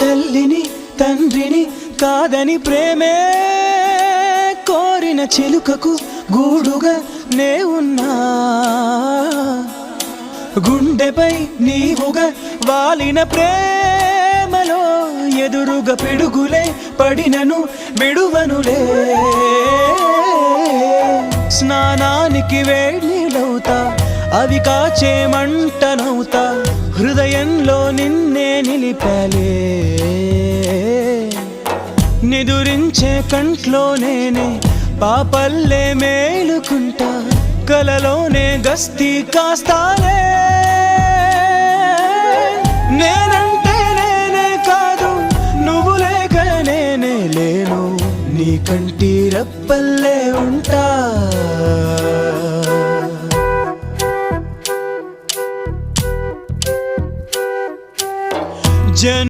తల్లిని తండ్రిని కాదని ప్రేమే. కోరిన చిలుకకు గూడుగా నే ఉన్నా. గుండెపై నీవుగా వాలిన ప్రేమలో ఎదురుగా పిడుగులే పడినను విడువనులే. స్నానానికి వేడిలవుతా అవి కాచే మంటనవుతా హృదయంలో నిన్నే నిలిపాలే. నిదురించే కంట్లో నేనే పాపల్లే మేలుకుంటా కలలోనే గస్తీ కాస్తాలే. నేనంటే నేనే కాదు నువ్వు లేక నేనే లేను నీ కంటి రప్పల్లే ఉంటా. जन